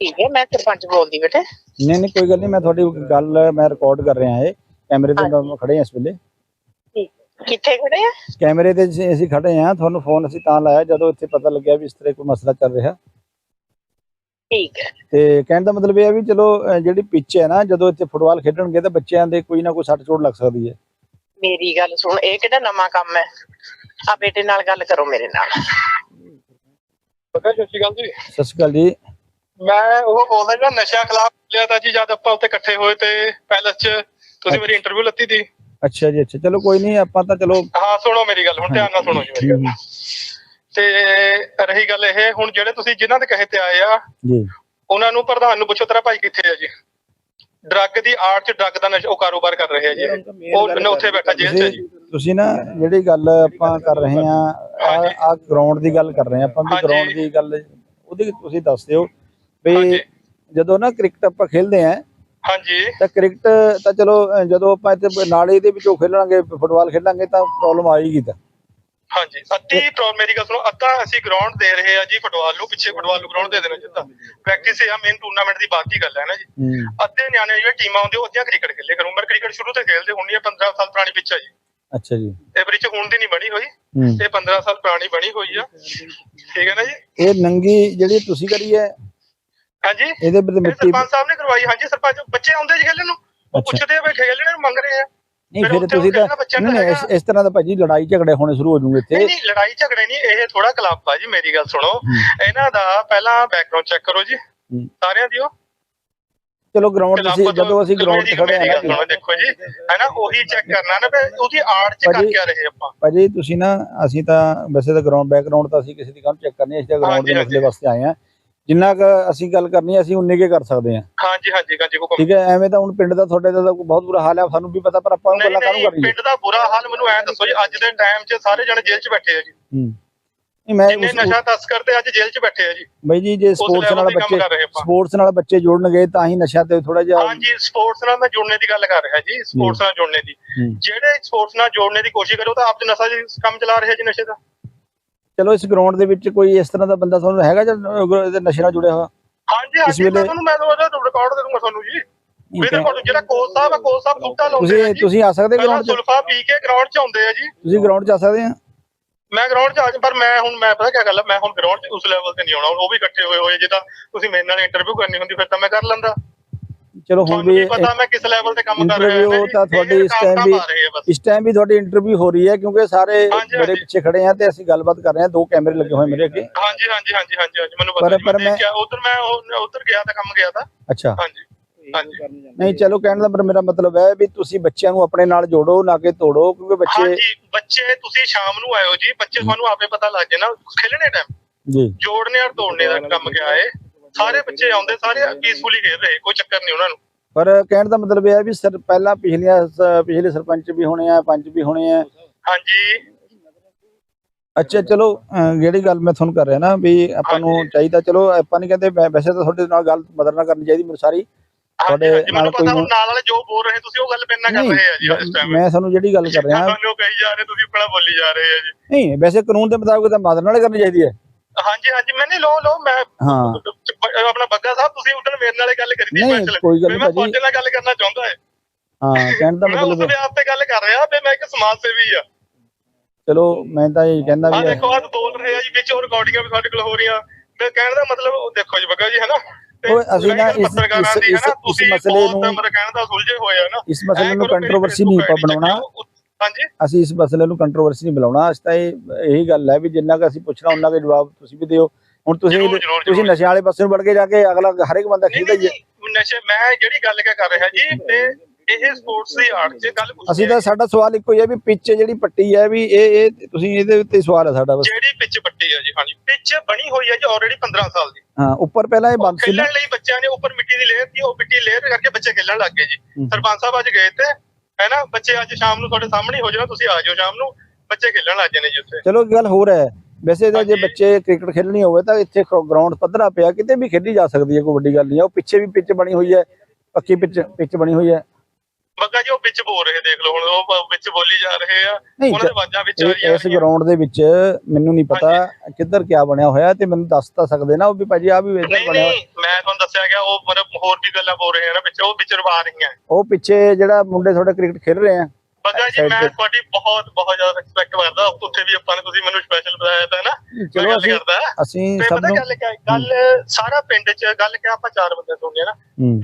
ਠੀਕ ਹੈ ਮੈਂ ਸਰਪੰਚ ਬੋਲਦੀ ਬੇਟੇ। ਨਹੀਂ ਨਹੀਂ ਕੋਈ ਗੱਲ ਨਹੀਂ ਮੈਂ ਤੁਹਾਡੀ ਗੱਲ ਮੈਂ ਰਿਕਾਰਡ ਕਰ ਰਿਹਾ ਇਹ। ਕੈਮਰੇ ਤੇ ਮੈਂ ਖੜੇ ਹਾਂ ਇਸ ਵੇਲੇ। ਕਿੱਥੇ ਖੜੇ ਆ? ਕੈਮਰੇ ਤੇ ਅਸੀਂ ਅਸੀਂ ਖੜੇ ਹਾਂ ਤੁਹਾਨੂੰ ਫੋਨ ਅਸੀਂ ਤਾਂ ਲਾਇਆ ਜਦੋਂ ਇੱਥੇ ਪਤਾ ਲੱਗਿਆ ਵੀ ਇਸ ਤਰ੍ਹਾਂ ਕੋਈ ਮਸਲਾ ਚੱਲ ਰਿਹਾ। ਠੀਕ ਹੈ। ਤੇ ਕਹਿਣ ਦਾ ਮਤਲਬ ਇਹ ਹੈ ਵੀ ਚਲੋ ਅਹ ਜਿਹੜੀ ਪਿੱਚ ਹੈ ਨਾ ਜਦੋਂ ਇੱਥੇ ਫੁੱਟਬਾਲ ਖੇਡਣਗੇ ਤਾਂ ਬੱਚਿਆਂ ਦੇ ਕੋਈ ਨਾ ਕੋਈ ਸੱਟ ਚੋਟ ਲੱਗ ਸਕਦੀ ਹੈ। ਮੇਰੀ ਗੱਲ ਸੁਣ ਇਹ ਕਿਹੜਾ ਨਵਾਂ ਕੰਮ ਹੈ? ਆ ਬੇਟੇ ਨਾਲ ਗੱਲ ਕਰੋ ਮੇਰੇ ਨਾਲ। ਪਤਾ ਸਤਿ ਸ਼੍ਰੀ ਅਕਾਲ ਜੀ। ਸਤਿ ਸ਼੍ਰੀ ਅਕਾਲ ਜੀ। ਮੈਂ ਉਹ ਬੋਲਦਾ ਜਿਹੜਾ ਨਸ਼ਾ ਖਿਲਾਫ ਲਿਆ ਤਾਂ ਜੀ ਜਦ ਆਪਾਂ ਉੱਥੇ ਇਕੱਠੇ ਹੋਏ ਤੇ ਪੈਲਸ 'ਚ ਤੁਸੀਂ ਮੇਰੀ ਇੰਟਰਵਿਊ ਲੱਤੀ ਸੀ ਅੱਛਾ ਜੀ ਅੱਛਾ। ਚਲੋ ਕੋਈ ਨਹੀਂ ਆਪਾਂ ਤਾਂ ਚਲੋ ਹਾਂ ਸੁਣੋ ਮੇਰੀ ਗੱਲ ਹੁਣ ਧਿਆਨ ਨਾਲ ਸੁਣੋ ਜੀ ਮੇਰੀ ਗੱਲ। ਤੇ ਰਹੀ ਗੱਲ ਇਹ ਹੁਣ ਜਿਹੜੇ ਤੁਸੀਂ ਜਿਨ੍ਹਾਂ ਦੇ ਕਹੇ ਤੇ ਆਏ ਆ ਜੀ। ਉਹਨਾਂ ਨੂੰ ਪ੍ਰਧਾਨ ਨੂੰ ਪੁੱਛੋ ਤੇਰਾ ਭਾਈ ਕਿੱਥੇ ਆ ਜੀ? ਡਰੱਗ ਦੀ ਆੜ 'ਚ ਡਰੱਗ ਦਾ ਨਸ਼ਾ ਉਹ ਕਾਰੋਬਾਰ ਕਰ ਰਹੇ ਆ ਜੀ ਉਹ ਉੱਥੇ ਬੈਠਾ ਜੇਲ੍ਹ 'ਚ ਜੀ ਤੁਸੀਂ ਨਾ ਜਿਹੜੀ ਗੱਲ ਆਪਾਂ ਕਰ ਰਹੇ ਆ। ਆ ਗਰਾਊਂਡ ਦੀ ਗੱਲ ਕਰ ਰਹੇ ਆ ਆਪਾਂ ਵੀ। ਗਰਾਊਂਡ ਦੀ ਗੱਲ ਉਹਦੀ ਤੁਸੀਂ ਦੱਸ ਦਿਓ ਵੀ। ਜਦੋਂ ਨਾ ਕ੍ਰਿਕਟ ਆਪਾਂ ਖੇਡਦੇ ਆ ਹਾਂਜੀ ਤਾਂ ਕ੍ਰਿਕਟ ਤਾਂ ਚਲੋ ਜਦੋਂ ਆਪਾਂ ਇੱਥੇ ਨਾਲੇ ਦੇ ਵਿੱਚੋਂ ਖੇਡਾਂਗੇ ਫੁੱਟਬਾਲ ਖੇਡਾਂਗੇ ਤਾਂ ਪ੍ਰੋਬਲਮ ਆਏਗੀ ਤਾਂ ਹਾਂਜੀ ਅੱਧੀ ਪ੍ਰੋਬਲਮ ਮੇਰੀ ਗੱਲ ਸੁਣੋ ਅੱਧਾ ਅਸੀਂ ਗਰਾਊਂਡ ਦੇ ਰਹੇ ਆ ਜੀ ਫੁੱਟਬਾਲ ਨੂੰ ਪਿੱਛੇ ਫੁੱਟਬਾਲ ਨੂੰ ਗਰਾਊਂਡ ਦੇ ਦੇਣਾ ਜਿੱਦਾਂ। ਪ੍ਰੈਕਟਿਸ ਆ ਮੇਨ ਟੂਰਨਾਮੈਂਟ ਦੀ ਬਾਤ ਦੀ ਗੱਲ ਹੈ ਨਾ ਜੀ। ਅੱਧੇ ਨਿਆਣੇ ਜਿਹੜੇ ਟੀਮਾਂ ਆਉਂਦੇ ਉਹ ਅੱਧੀਆਂ ਕ੍ਰਿਕਟ ਖੇਲੇ ਕਰੂੰ ਮੈਂ ਕ੍ਰਿਕਟ ਸ਼ੁਰੂ ਤੋਂ ਖੇਲਦੇ ਹੁੰਨੀ ਆ 15 ਸਾਲ ਪੁਰਾਣੀ ਪਿੱਚ ਆ ਜੀ। ਅੱਛਾ ਜੀ। ਇਹ ਚ ਹੁਣ ਦੀ ਨਹੀਂ ਬਣੀ ਹੋਈ। ਇਹ 15 ਸਾਲ ਪੁਰਾਣੀ ਬਣੀ ਹੋਈ ਆ। ਠੀਕ ਹੈ ਨਾ ਜੀ? ਇਹ ਨੰਗੀ ਜਿਹੜੀ ਤੁਸੀਂ ਕਰੀ ਹੈ ਹਾਂਜੀ? ਇਹਦੇ ਇਹ ਮਿੱਟੀ ਸਰਪੰਚ ਸਾਹਿਬ ਨੇ ਕਰਵਾਈ ਹਾਂਜੀ ਸਰਪੰਚ ਬੱਚੇ ਆਉਂਦੇ ਜੀ ਖੇਲਣ ਨੂੰ। ਉਹ। ਪੁੱਛਦੇ ਆ ਵੀ ਖੇਲਣੇ ਨੂੰ ਮੰਗ ਰਹੇ ਆ। ਨਹੀਂ ਫਿਰ ਫਿਰ ਤੁਸੀਂ ਤਾਂ ਨਹੀਂ ਨਹੀਂ ਇਸ ਤਰ੍ਹਾਂ ਦਾ ਭਾਜੀ ਲੜਾਈ ਝਗੜੇ ਹੋਣੇ ਸ਼ੁਰੂ ਹੋ ਜੂਗੇ ਇੱਥੇ। ਨਹੀਂ ਲੜਾਈ ਝਗੜੇ ਨਹੀਂ ਇਹ ਥੋੜਾ ਕਲੱਬ ਆ ਜੀ ਮੇਰੀ ਗੱਲ ਸੁਣੋ। ਇਹਨਾਂ ਦਾ ਪਹਿਲਾਂ ਬੈਕਗ੍ਰਾਉਂਡ ਚੈੱਕ ਕਰੋ ਜੀ। ਸਾਰਿਆਂ ਦੀ ਉਹ ਚਲੋ ਗਰਾਊਂਡ ਤੁਸੀਂ ਜਦੋਂ ਅਸੀਂ ਗਰਾਊਂਡ 'ਤੇ ਖੜੇ ਆ ਗੱਲ ਨਾ ਦੇਖੋ ਜੀ ਹੈ ਨਾ ਉਹੀ ਚੈੱਕ ਕਰਨਾ ਨਾ ਵੀ ਉਹਦੀ ਆੜ ਚ ਭਾਜੀ- ਕਰਕੇ ਆ ਰਹੇ ਆਪਾਂ। ਭਾਜੀ ਤੁਸੀਂ ਨਾ ਅਸੀਂ ਤਾਂ ਵੈਸੇ ਤਾਂ ਗਰਾਊਂਡ ਬੈਕਗ੍ਰਾਉਂਡ ਤਾਂ ਅਸੀਂ ਕਿਸੇ ਦੀ ਕੰਮ ਚੈੱਕ ਕਰਨੀ ਅਸੀਂ ਤਾਂ ਗਰਾਊਂਡ ਦੇ ਮਸਲੇ ਵਾਸਤੇ ਆਏ ਆ ਜਿੰਨਾ ਕੁ ਅਸੀਂ ਗੱਲ ਕਰਨੀ ਹੈ ਅਸੀਂ ਉਨੇ ਕੇ ਕਰ ਸਕਦੇ ਹਾਂ। ਹਾਂਜੀ ਹਾਂਜੀ ਹਾਂਜੀ ਹੁਕਮ ਠੀਕ ਹੈ ਐਵੇਂ ਤਾਂ ਹੁਣ ਪਿੰਡ ਦਾ ਤੁਹਾਡੇ ਦਾ ਤਾਂ ਬਹੁਤ ਬੁਰਾ ਹਾਲ ਹੈ ਸਾਨੂੰ ਵੀ ਪਤਾ ਪਰ ਆਪਾਂ ਨੂੰ ਨਹੀਂ ਗੱਲਾਂ ਕਾਹਨੂੰ ਨਹੀਂ ਕਰਨੀ ਪਿੰਡ ਦਾ ਬੁਰਾ ਹਾਲ ਮੈਨੂੰ ਐ ਦੱਸੋ ਜੀ ਅੱਜ ਦੇ ਟਾਈਮ 'ਚ ਸਾਰੇ ਜਣੇ ਜੇਲ੍ਹ 'ਚ ਬੈਠੇ ਆ ਜੀ। ਹੂੰ। ਨਹੀਂ ਮੈਂ ਜਿੰਨੇ ਉਸ- ਨਸ਼ਾ ਤਸਕਰ ਤੇ ਅੱਜ ਜੇਲ੍ਹ 'ਚ ਬੈਠੇ ਆ ਜੀ। ਬਈ ਜੀ ਜੇ ਸਪੋਰਟਸ ਨਾਲ ਤੇ ਕੰਮ ਬੱਚੇ ਕਰ ਰਹੇ ਆਪਾਂ। ਸਪੋਰਟਸ ਨਾਲ ਬੱਚੇ ਜੁੜਨਗੇ ਤਾਂ ਹੀ ਨਸ਼ਾ ਤੇ ਥੋੜਾ ਜਿਹਾ ਹਾਂਜੀ ਸਪੋਰਟਸ ਨਾਲ ਮੈਂ ਜੁੜਨੇ ਦੀ ਗੱਲ ਕਰ ਰਿਹਾ ਜੀ ਸਪੋਰਟਸ ਨਾਲ ਜੁੜਨੇ ਦੀ। ਹੂੰ। ਜਿਹੜੇ ਸਪੋਰਟਸ ਨਾਲ ਜੋੜਨੇ ਦੀ ਕੋਸ਼ਿਸ਼ ਕਰੋ ਤਾਂ ਆਪ ਨਸ਼ਾ ਜੀ ਕੰਮ ਚਲਾ ਰਹੇ ਜੀ ਨਸ਼ੇ ਦਾ। ਚਲੋ ਇਸ ਗਰਾਊਂਡ ਦੇ ਵਿੱਚ ਕੋਈ ਇਸ ਤਰ੍ਹਾਂ ਦਾ ਬੰਦਾ ਤੁਹਾਨੂੰ ਹੈਗਾ ਜਿਹੜਾ ਇਹਦੇ ਨਸ਼ੇ ਨਾਲ ਜੁੜਿਆ ਹੋਇਆ? ਹਾਂਜੀ ਹਾਂਜੀ ਮੈਂ ਤੁਹਾਨੂੰ ਮੈਂ ਉਹਦਾ ਰਿਕਾਰਡ ਦੇ ਦੂੰਗਾ ਤੁਹਾਨੂੰ ਜੀ। ਮੇਰੇ। ਕੋਲ ਜਿਹੜਾ ਕੋਚ ਸਾਹਿਬ ਆ ਕੋਚ ਸਾਹਿਬ ਸੁੱਟਾ ਲਾਉਂਦੇ ਆ ਤੁਸੀਂ ਜੀ। ਤੁਸੀਂ ਆ ਸਕਦੇ ਗਰਾਊਂਡ 'ਚ? ਸੁਲਫਾ ਪੀ ਕੇ ਗਰਾਊਂਡ 'ਚ ਆਉਂਦੇ ਆ ਜੀ। ਤੁਸੀਂ ਗਰਾਊਂਡ 'ਚ ਆ ਸਕਦੇ ਆ? ਮੈਂ ਗਰਾਊਂਡ 'ਚ ਆ ਜਾ ਪਰ ਮੈਂ ਹੁਣ ਮੈਂ ਪਤਾ ਕੀ ਗੱਲ ਮੈਂ ਹੁਣ ਗਰਾਊਂਡ 'ਚ ਉਸ ਲੈਵਲ ਤੇ ਨਹੀਂ ਆਉਣਾ। ਉਹ ਵੀ ਇਕੱਠੇ ਹੋਏ ਹੋਏ ਜੇ ਤਾਂ ਤੁਸੀਂ ਮੇਰੇ ਨਾਲ ਇੰਟਰਵਿਊ ਕਰਨੀ ਹੁੰਦੀ ਫਿਰ ਤਾਂ ਮੈਂ ਕਰ ਲੈਂਦਾ। ਚਲੋ ਹੁਣ ਵੀ ਪਤਾ ਮੈਂ ਕਿਸ ਲੈਵਲ ਤੇ ਕੰਮ ਕਰ ਰਿਹਾ interview ਤਾਂ ਤੁਹਾਡੀ ਇਸ time ਵੀ- ਇਸ ਟਾਈਮ ਵੀ ਤੁਹਾਡੀ ਇੰਟਰਵਿਊ ਹੋ ਰਹੀ ਹੈ ਕਿਉਂਕਿ ਸਾਰੇ ਮੇਰੇ। ਪਿੱਛੇ ਖੜੇ ਆ ਤੇ ਅਸੀਂ ਗੱਲਬਾਤ ਕਰ ਰਹੇ ਹਾਂ ਦੋ ਕੈਮਰੇ ਲੱਗੇ ਹੋਏ ਮੇਰੇ ਅੱਗੇ। ਹਾਂਜੀ ਹਾਂਜੀ ਹਾਂਜੀ ਹਾਂਜੀ ਹਾਂਜੀ ਮੈਨੂੰ ਪਤਾ ਪਰ ਮੈਂ ਉਧਰ ਮੈਂ ਉਧਰ ਗਿਆ ਤਾਂ ਕੰਮ ਗਿਆ ਤਾਂ। ਅੱਛਾ। ਹਾਂਜੀ ਹਾਂਜੀ। ਨਹੀਂ ਚਲੋ ਕਹਿਣ ਦਾ ਪਰ ਮੇਰਾ ਮਤਲਬ ਹੈ ਵੀ ਤੁਸੀਂ ਬੱਚਿਆਂ ਨੂੰ ਆਪਣੇ ਨਾਲ ਜੋੜੋ ਨਾ ਕਿ ਤੋੜੋ ਕਿਉਂਕਿ ਬੱਚੇ ਹਾਂਜੀ ਬੱਚੇ ਤੁਸੀਂ ਸ਼ਾਮ ਨੂੰ ਆਇਓ ਜੀ। ਬੱਚੇ ਤੁਹਾਨੂੰ ਆਪੇ ਪਤਾ ਲੱਗ ਜੇ ਨਾ ਖੇਲਣੇ ਟਾਈਮ ਜੀ। ਜੋੜਨੇ ਔਰ ਤੋੜਨੇ ਦਾ ਕੰਮ ਗਿਆ ਏ ਸਾਰੇ ਬੱਚੇ ਆਉਂਦੇ ਸਾਰੇ ਪੀਸਫੁਲੀ ਖੇਡ ਰਹੇ ਕੋਈ ਚੱਕਰ ਨਹੀਂ ਉਹਨਾਂ ਨੂੰ। ਪਰ ਕਹਿਣ ਦਾ ਮਤਲਬ ਇਹ ਹੈ ਵੀ ਸਰ ਪਹਿਲਾਂ ਪਿਛਲੀਆਂ ਪਿਛਲੇ ਸਰਪੰਚ ਵੀ ਹੋਣੇ ਆ ਪੰਚ ਵੀ ਹੋਣੇ ਆ। ਹਾਂਜੀ। ਅੱਛਾ ਚਲੋ ਜਿਹੜੀ ਗੱਲ ਮੈਂ ਤੁਹਾਨੂੰ ਕਰ ਰਿਹਾ ਨਾ ਵੀ ਆਪਾਂ ਨੂੰ। ਚਾਹੀਦਾ ਚਲੋ ਆਪਾਂ ਨਹੀਂ ਕਹਿੰਦੇ ਵੈਸੇ ਤਾਂ ਤੁਹਾਡੇ ਨਾਲ ਗੱਲ ਮਦਦ ਨਾ ਕਰਨੀ ਚਾਹੀਦੀ ਮੈਨੂੰ ਸਾਰੀ। ਤੁਹਾਡੇ ਨਾਲ ਕੋਈ ਨਾਲ ਵਾਲੇ ਜੋ ਬੋਲ ਰਹੇ ਤੁਸੀਂ ਉਹ ਗੱਲ ਮੇਰੇ ਨਾਲ ਕਰ ਰਹੇ ਆ ਜੀ ਇਸ ਟਾਈਮ ਮੈਂ ਤੁਹਾਨੂੰ ਜਿਹੜੀ ਗੱਲ ਕਰ ਰਿਹਾ। ਤੁਹਾਨੂੰ ਕਹੀ ਜਾ ਰਹੇ ਤੁਸੀਂ ਆਪਣਾ ਬੋਲੀ ਜਾ ਰਹੇ ਆ ਜੀ। ਨਹੀਂ ਵੈਸੇ ਕਾਨੂੰਨ ਦੇ ਮੁਤਾਬਕ ਤਾਂ ਮਦਦ ਨਾਲ ਕਰਨੀ ਚਾਹੀਦੀ ਹੈ। ਹਾਂਜੀ ਹਾਂਜੀ ਮੈਂ ਨਹੀਂ ਲੋ ਲੋ ਮੈਂ ਹਾਂ। ਆਪਣਾ ਬੱਗਾ ਸਾਹਿਬ ਤੁਸੀਂ ਉਦੋਂ ਮੇਰੇ ਨਾਲ ਗੱਲ ਕਰੀ ਸੀ ਨਹੀਂ ਕੋਈ ਗੱਲ ਮੈਂ ਨਹੀਂ ਭਾਜੀ। ਨਾਲ ਗੱਲ ਕਰਨਾ ਚਾਹੁੰਦਾ ਹੈ। ਹਾਂ ਕਹਿਣ ਦਾ ਮੈਂ ਮਤਲਬ ਵਿਆਹ ਤੇ ਗੱਲ ਕਰ ਰਿਹਾ ਵੀ ਮੈਂ ਇੱਕ ਸਮਾਜ ਸੇਵੀ ਆ। ਚਲੋ ਮੈਂ ਤਾਂ ਇਹ ਕਹਿੰਦਾ ਆ ਵੀ ਹੈ। ਦੇਖੋ ਆਹ ਬੋਲ ਰਹੇ ਆ ਜੀ ਵਿੱਚ ਰਿਕਾਰਡਿੰਗਾਂ ਵੀ ਸਾਡੇ ਕੋਲ ਹੋ ਰਹੀਆਂ। ਤੇ ਕਹਿਣ ਦਾ ਮਤਲਬ ਉਹ ਦੇਖੋ ਜੀ ਬੱਗਾ ਜੀ ਹੈ ਨਾ ਤੇ ਉਹ ਅਸੀਂ ਨਾ ਇਸ- ਇਸ- ਮਸਲੇ ਨੂੰ- ਆ ਇਸ ਮਸਲੇ ਨੂੰ ਕੰਟਰੋਵਰਸੀ ਨਹੀਂ ਆਪਾਂ ਬਣਾਉਣਾ। ਅਸੀਂ ਇਸ ਮਸਲੇ ਨੂੰ ਕੰਟਰੋਵਰਸੀ ਨਹੀਂ ਬੁਲਾਉਣਾ ਅਸੀਂ ਤਾਂ ਇਹ ਇਹੀ ਗੱਲ ਹੈ ਵੀ ਜਿੰਨਾ ਕੁ ਅਸੀਂ ਪੁੱਛਣਾ ਉਹਨਾਂ ਦਾ ਜਵਾਬ ਤੁਸੀਂ ਵੀ ਦਿਓ। ਹੁਣ ਤੁਸੀਂ ਤੁਸੀਂ। ਨਸ਼ਿਆਂ ਵਾਲੇ ਪਾਸੇ ਨੂੰ ਵੜ ਕੇ ਜਾ ਕੇ ਅਗਲਾ ਹਰ ਇੱਕ ਬੰਦਾ ਖਰੀਦਾ ਹੀ ਹੈ। ਨਸ਼ੇ ਮੈਂ ਜਿਹੜੀ ਗੱਲ ਕਰ ਰਿਹਾ ਜੀ ਤੇ ਇਹ ਸਪੋਰਟਸ ਦੀ ਆੜ 'ਚ ਗੱਲ ਅਸੀਂ ਤਾਂ ਸਾਡਾ ਸਵਾਲ ਇੱਕੋ ਹੀ ਹੈ ਵੀ ਪਿੱਚ ਜਿਹੜੀ ਪੱਟੀ ਹੈ ਵੀ ਇਹ ਇਹ ਤੁਸੀਂ ਇਹਦੇ ਉੱਤੇ ਸਵਾਲ ਹੈ ਸਾਡਾ ਬਸ। ਜਿਹੜੀ ਪਿੱਚ ਪੱਟੀ ਹੈ ਜੀ ਹਾਂਜੀ। ਪਿੱਚ ਬਣੀ ਹੋਈ ਹੈ ਜੀ ਆਲਰੇਡੀ 15 ਸਾਲ ਦੀ। ਹਾਂ ਉੱਪਰ ਪਹਿਲਾਂ ਇਹ ਬੰਦ ਸੀ ਨਾ। ਖੇਲਣ ਲਈ ਬੱਚਿਆਂ ਨੇ ਉੱਪਰ ਮਿੱਟੀ ਦੀ ਲੇਅਰ ਸੀ ਉਹ ਮਿੱਟੀ ਲੇਅਰ ਕਰਕੇ ਬੱਚੇ ਖੇਲਣ ਲੱਗ ਗਏ ਜੀ। ਸਰਪੰਚ ਸਾਹਿਬ ਅੱਜ ਗਏ ਤੇ ਹੈ ਨਾ? ਬੱਚੇ ਅੱਜ ਸ਼ਾਮ ਨੂੰ ਤੁਹਾਡੇ ਸਾਹਮਣੇ ਹੋ ਜਾਣਾ ਤੁਸੀਂ ਆ ਜਾਓ ਸ਼ਾਮ ਨੂੰ। ਬੱਚੇ ਖੇਲਣ ਲੱਗ ਜਾਣੇ ਜੀ ਉੱਥੇ। ਚਲੋ ਇੱਕ ਗੱਲ ਹੋਰ ਹੈ। ਵੈਸੇ ਤਾਂ ਜੇ। ਬੱਚੇ ਕ੍ਰਿਕਟ ਖੇਲਣੀ ਹੋਵੇ ਤਾਂ ਇੱਥੇ ਗਰਾਊਂਡ ਪੱਧਰਾ ਪਿਆ ਕਿਤੇ ਵੀ ਖੇਡੀ ਜਾ ਸਕਦੀ ਹੈ ਕੋਈ ਵੱਡੀ ਗੱਲ ਨਹੀਂ ਹੈ। ਉਹ ਪਿੱਛੇ ਵੀ ਪਿੱਚ ਬਣੀ ਹੋਈ ਹੈ ਪੱਕੀ ਪਿੱਚ ਪਿੱਚ ਬਣੀ ਹੋਈ ਹੈ। ਬੱਗਾ ਜੀ ਉਹ ਵਿੱਚ ਬੋਲ ਰਹੇ ਦੇਖ ਲਓ ਹੁਣ ਉਹ ਵਿੱਚ ਬੋਲੀ ਜਾ ਰਹੇ ਆ। ਉਹਨਾਂ ਦੇ ਆਵਾਜ਼ਾਂ ਵਿੱਚ ਆ ਰਹੀਆਂ ਇਸ ਗਰਾਊਂਡ ਦੇ ਵਿੱਚ ਮੈਨੂੰ ਨਹੀਂ ਪਤਾ ਕਿੱਧਰ ਕਿਆ ਬਣਿਆ ਹੋਇਆ ਤੇ ਮੈਨੂੰ ਦੱਸ ਤਾਂ ਸਕਦੇ ਨਾ ਉਹ ਵੀ ਭਾਜੀ ਆ ਵੀ ਇੱਧਰ ਬਣਿਆ ਹੋਇਆ ਨਹੀਂ ਮੈਂ ਤੁਹਾਨੂੰ ਦੱਸਿਆ ਗਿਆ ਉਹ ਮਤਲਬ ਹੋਰ ਵੀ ਗੱਲਾਂ ਬੋਲ ਰਹੇ ਆ ਨਾ ਵਿੱਚ ਉਹ ਵਿੱਚ ਰਵਾ ਰਹੀਆਂ। ਉਹ ਪਿੱਛੇ ਜਿਹੜਾ ਮੁੰਡੇ ਤੁਹਾਡੇ ਕ੍ਰਿਕਟ ਖੇਡ ਰਹੇ ਆ। ਬੱਗਾ ਜੀ ਮੈਂ। ਤੁਹਾਡੀ ਬਹੁਤ ਬਹੁਤ ਜ਼ਿਆਦਾ ਰਿਸਪੈਕਟ ਕਰਦਾ। ਉੱਥੇ ਵੀ ਆਪਾਂ ਨੇ ਤੁਸੀਂ ਮੈਨੂੰ ਸਪੈਸ਼ਲ ਬੁਲਾਇਆ ਤਾਂ ਨਾ। ਚਲੋ ਅਸੀਂ ਅਸੀਂ ਸਭ ਨੂੰ ਗੱਲ? ਗੱਲ ਸਾਰਾ ਪਿੰਡ 'ਚ ਗੱਲ ਕਿਆ ਆਪਾਂ ਚਾਰ ਬੰਦੇ ਸੁਣਦੇ ਆ ਨਾ।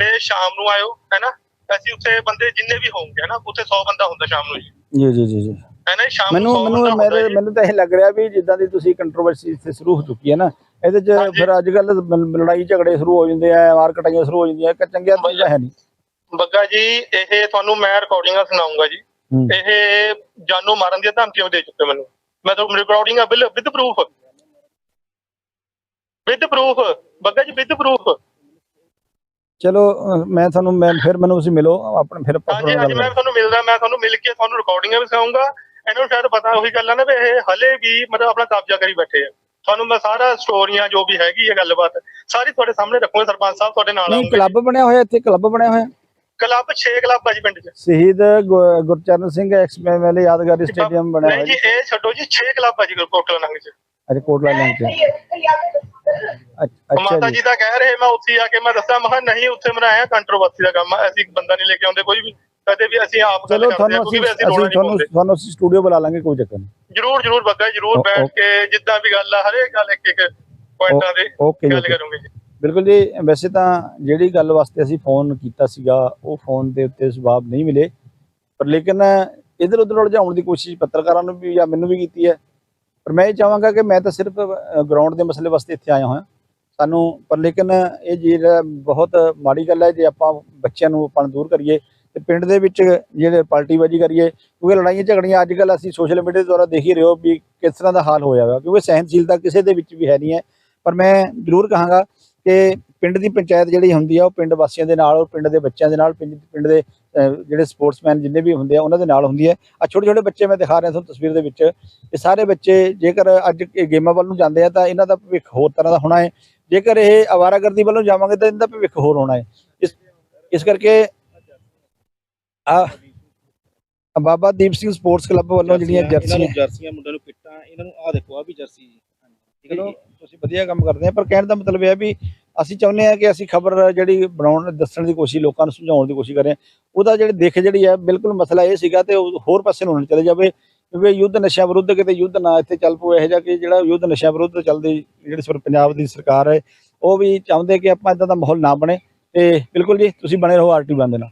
ਤੇ ਸ਼ਾਮ ਨੂੰ ਆਇਓ ਹੈਨਾ ਅਸੀਂ ਉੱਥੇ ਬੰਦੇ ਜਿੰਨੇ ਵੀ ਹੋਣਗੇ ਨਾ ਉੱਥੇ 100 ਬੰਦਾ ਹੁੰਦਾ ਸ਼ਾਮ ਨੂੰ ਜੀ ਜੀ ਜੀ ਜੀ। ਸ਼ਾਮ ਮੈਨੂੰ ਨੂੰ 100 ਮੈਨੂੰ ਮੇਰੇ। ਮੈਨੂੰ ਤਾਂ ਇਹ ਲੱਗ ਰਿਹਾ ਵੀ ਜਿੱਦਾਂ ਦੀ ਤੁਸੀਂ ਕੰਟਰੋਵਰਸੀ ਇੱਥੇ ਸ਼ੁਰੂ ਹੋ ਚੁੱਕੀ ਹੈ ਨਾ ਇਹਦੇ 'ਚ। ਫਿਰ ਅੱਜ ਕੱਲ ਲੜਾਈ ਝਗੜੇ ਸ਼ੁਰੂ ਹੋ ਜਾਂਦੇ ਆ ਮਾਰ ਕਟਾਈਆਂ ਸ਼ੁਰੂ ਹੋ ਜਾਂਦੀਆਂ ਕਿ ਚੰਗੀਆਂ ਚੀਜ਼ਾਂ ਹੈ ਨਹੀਂ। ਬੱਗਾ ਜੀ ਇਹ ਤੁਹਾਨੂੰ ਮੈਂ ਰਿਕਾਰਡਿੰਗਾਂ ਸੁਣਾਉਂਗਾ ਜੀ। ਇਹ ਜਾਨੋਂ ਮਾਰਨ ਦੀਆਂ ਧਮਕੀਆਂ ਦੇ ਚੁੱਕੇ ਮੈਨੂੰ। ਮੈਂ ਤੁਹਾਨੂੰ ਰਿਕਾਰਡਿੰਗਾਂ bill with proof with proof Bagga ji with proof ਚਲੋ ਮੈਂ ਤੁਹਾਨੂੰ ਮੈਂ ਫਿਰ ਮੈਨੂੰ ਤੁਸੀਂ ਮਿਲੋ ਆਪਣੇ ਫਿਰ ਆਪਾਂ ਹਾਂਜੀ ਹਾਂਜੀ ਮੈਂ ਤੁਹਾਨੂੰ ਮਿਲਦਾ ਮੈਂ ਤੁਹਾਨੂੰ ਮਿਲ ਕੇ ਤੁਹਾਨੂੰ ਰਿਕਾਰਡਿੰਗਾਂ ਵੀ ਸਿਖਾਉਂਗਾ। ਇਹਨਾਂ ਨੂੰ ਸ਼ਾਇਦ ਪਤਾ ਉਹੀ ਗੱਲ ਆ ਨਾ ਵੀ ਇਹ ਹਲੇ ਵੀ ਮਤਲਬ ਆਪਣਾ ਕਬਜ਼ਾ ਕਰੀ ਬੈਠੇ ਆ। ਤੁਹਾਨੂੰ ਮੈਂ ਸਾਰਾ ਸਟੋਰੀਆਂ ਜੋ ਵੀ ਹੈਗੀ ਹੈ ਗੱਲਬਾਤ ਸਾਰੀ ਤੁਹਾਡੇ ਸਾਹਮਣੇ ਰੱਖੂਗਾ ਸਰਪੰਚ ਸਾਹਿਬ ਤੁਹਾਡੇ ਨਾਲ ਨਹੀਂ ਆਉਂਗੇ। ਕਲੱਬ ਬਣਿਆ ਹੋਇਆ ਇੱਥੇ ਕਲੱਬ ਬਣਿਆ ਹੋਇਆ? ਕਲੱਬ 6 ਕਲੱਬ ਆ ਜੀ ਪਿੰਡ 'ਚ। ਸ਼ਹੀਦ ਗੁਰਚਰਨ ਸਿੰਘ ਐਕਸ ਐਮਐਲਏ ਯਾਦਗਾਰੀ ਸਟੇਡੀਅਮ ਬਣਿਆ ਹੋਇਆ ਜੀ ਇਹ ਛੱਡੋ ਜੀ 6 ਕਲੱਬ ਆ ਜੀ ਕੋਟਲਾ ਨੰਗ 'ਚ। ਅੱਛਾ ਕੋਟਲਾ ਅੱਛ- ਅੱਛਾ ਮਾਤਾ ਜੀ ਤਾਂ ਕਹਿ ਰਹੇ ਮੈਂ ਉੱਥੇ ਆ ਕੇ ਮੈਂ ਦੱਸਿਆ ਮੈਂ ਨਹੀਂ ਉੱਥੇ ਬਣਾਇਆ ਕੰਟਰੋਵਰਸੀ ਦਾ ਕੰਮ ਅਸੀਂ ਬੰਦਾ ਨਹੀਂ ਲੈ ਕੇ ਆਉਂਦੇ ਕੋਈ ਵੀ ਕਦੇ ਵੀ ਅਸੀਂ ਆਪ ਗੱਲ ਕਰਦੇ ਹਾਂ ਅਸੀਂ ਕਿਉਂਕਿ ਵੀ ਅਸੀਂ ਰੋਣਾ ਨਹੀਂ ਤੁਹਾਨੂੰ ਤੁਹਾਨੂੰ ਅਸੀਂ ਸਟੂਡੀਓ ਬੁਲਾ ਲਾਂਗੇ ਕੋਈ ਚੱਕਰ ਨਹੀਂ। ਜਰੂਰ ਜਰੂਰ ਬੱਗਾ ਜਰੂਰ ਬੈਠ ਕੇ ਜਿੱਦਾਂ ਵੀ ਗੱਲ ਆ ਹਰੇਕ ਗੱਲ ਇੱਕ ਇੱਕ ਪੁਆਇੰਟਾਂ ਦੇ ਗੱਲ। ਕਰੂੰਗੇ ਜੀ। ਬਿਲਕੁਲ ਜੀ ਵੈਸੇ ਤਾਂ ਜਿਹੜੀ ਗੱਲ ਵਾਸਤੇ ਅਸੀਂ ਫੋਨ ਕੀਤਾ ਸੀਗਾ ਉਹ ਫੋਨ ਦੇ ਉੱਤੇ ਜਵਾਬ ਨਹੀਂ ਮਿਲੇ। ਪਰ ਲੇਕਿਨ ਇਧਰ ਉਧਰ ਉਲਝਾਉਣ ਦੀ ਕੋਸ਼ਿਸ਼ ਪੱਤਰਕਾਰਾਂ ਨੂੰ ਵੀ ਜਾਂ ਮੈਨੂੰ ਵੀ ਕੀਤੀ ਹੈ। ਪਰ ਮੈਂ ਇਹ ਚਾਹਾਂਗਾ ਕਿ ਮੈਂ ਤਾਂ ਸਿਰਫ ਗਰਾਊਂਡ ਦੇ ਮਸਲੇ ਵਾਸਤੇ ਇੱਥੇ ਆਇਆ ਹੋਇਆ। ਸਾਨੂੰ, ਪਰ ਲੇਕਿਨ ਇਹ ਜਿਹੜਾ ਬਹੁਤ ਮਾੜੀ ਗੱਲ ਹੈ, ਜੇ ਆਪਾਂ ਬੱਚਿਆਂ ਨੂੰ ਆਪਾਂ ਨੂੰ ਦੂਰ ਕਰੀਏ ਤੇ ਪਿੰਡ ਦੇ ਵਿੱਚ ਜਿਹੜੇ ਪਾਰਟੀਬਾਜ਼ੀ ਕਰੀਏ, ਕਿਉਂਕਿ ਲੜਾਈਆਂ ਝਗੜੀਆਂ ਅੱਜ ਕੱਲ ਅਸੀਂ ਸੋਸ਼ਲ ਮੀਡੀਆ ਦੇ ਦੁਆਰਾ ਦੇਖ ਹੀ ਰਹੇ ਹੋ ਵੀ ਕਿਸ ਤਰ੍ਹਾਂ ਦਾ ਹਾਲ ਹੋਇਆ ਵਾ, ਕਿਉਂਕਿ ਸਹਿਨਸ਼ੀਲਤਾ ਕਿਸੇ ਦੇ ਵਿੱਚ ਵੀ ਹੈ ਨਹੀਂ ਹੈ। ਪਰ ਮੈਂ ਜ਼ਰੂਰ ਕਹਾਂਗਾ ਕਿ ਪਿੰਡ ਦੀ ਪੰਚਾਇਤ ਜਿਹੜੀ ਹੁੰਦੀ ਆ ਉਹ ਪਿੰਡ ਵਾਸੀਆਂ ਦੇ ਨਾਲ ਉਹ ਪਿੰਡ ਦੇ ਬੱਚਿਆਂ ਦੇ ਨਾਲ ਪਿੰਡ ਦੇ ਜਿਹੜੇ ਸਪੋਰਟਸਮੈਨ ਜਿੰਨੇ ਵੀ ਹੁੰਦੇ ਆ ਉਹਨਾਂ ਦੇ ਨਾਲ ਹੁੰਦੀ ਹੈ। ਆ ਛੋਟੇ ਛੋਟੇ ਬੱਚੇ ਮੈਂ ਦਿਖਾ ਰਿਹਾ ਤੁਹਾਨੂੰ ਤਸਵੀਰ ਦੇ ਵਿੱਚ। ਇਹ ਸਾਰੇ ਬੱਚੇ ਜੇਕਰ ਅੱਜ ਗੇਮਾਂ ਵੱਲ ਨੂੰ ਜਾਂਦੇ ਆ ਤਾਂ ਇਹਨਾਂ ਦਾ ਭਵਿੱਖ ਹੋਰ ਤਰ੍ਹਾਂ ਦਾ ਹੋਣਾ ਹੈ। ਜੇਕਰ ਇਹ ਅਵਾਰਾਗਰਦੀ ਵੱਲੋਂ ਜਾਵਾਂਗੇ ਤਾਂ ਇਹਨਾਂ ਦਾ ਭਵਿੱਖ ਹੋਰ ਹੋਣਾ ਹੈ। ਇਸ ਇਸ ਕਰਕੇ ਆ ਬਾਬਾ ਦੀਪ ਸਿੰਘ ਸਪੋਰਟਸ ਕਲੱਬ ਵੱਲੋਂ ਜਿਹੜੀਆਂ ਜਰਸੀਆਂ ਜਰਸੀਆਂ ਮੁੰਡਿਆਂ ਨੂੰ ਕਿੱਟਾਂ ਇਹਨਾਂ ਨੂੰ ਆਹ ਦੇਖੋ ਆ ਵੀ ਜਰਸੀ ਜੀ। ਠੀਕ ਹੈ ਵਧੀਆ ਕੰਮ ਕਰਦੇ ਆ ਪਰ ਕਹਿਣ ਦਾ ਮਤਲਬ ਇਹ ਹੈ ਵੀ ਅਸੀਂ ਚਾਹੁੰਦੇ ਆ ਕਿ ਅਸੀਂ ਖਬਰ ਜਿਹੜੀ ਬਣਾਉਣ ਦੱਸਣ ਦੀ ਕੋਸ਼ਿਸ਼, ਲੋਕਾਂ ਨੂੰ ਸਮਝਾਉਣ ਦੀ ਕੋਸ਼ਿਸ਼ ਕਰੇ ਉਹਦਾ ਜਿਹੜੀ ਦੇਖ ਜਿਹੜੀ ਹੈ ਬਿਲਕੁਲ ਮਸਲਾ ਇਹ ਸੀਗਾ ਤੇ ਉਹ ਹੋਰ ਪਾਸੇ ਨੂੰ ਚਲੇ ਜਾਵੇ, ਕਿਉਂਕਿ ਯੁੱਧ ਨਸ਼ਿਆਂ ਵਿਰੁੱਧ ਕਿਤੇ ਯੁੱਧ ਨਾ ਇੱਥੇ ਚੱਲ ਪਵੇ, ਇਹੋ ਜਿਹਾ ਕਿ ਜਿਹੜਾ ਯੁੱਧ ਨਸ਼ਿਆਂ ਵਿਰੁੱਧ ਚੱਲਦੀ, ਜਿਹੜੀ ਸਰ ਪੰਜਾਬ ਦੀ ਸਰਕਾਰ ਹੈ, ਉਹ ਵੀ ਚਾਹੁੰਦੇ ਕਿ ਆਪਾਂ ਇਦਾਂ ਦਾ ਮਾਹੌਲ ਨਾ ਬਣੇ। ਤੇ ਬਿਲਕੁਲ ਜੀ, ਤੁਸੀਂ ਬਣੇ ਰਹੋ ਆਰਟੀ ਬੰਦ ਨਾਲ।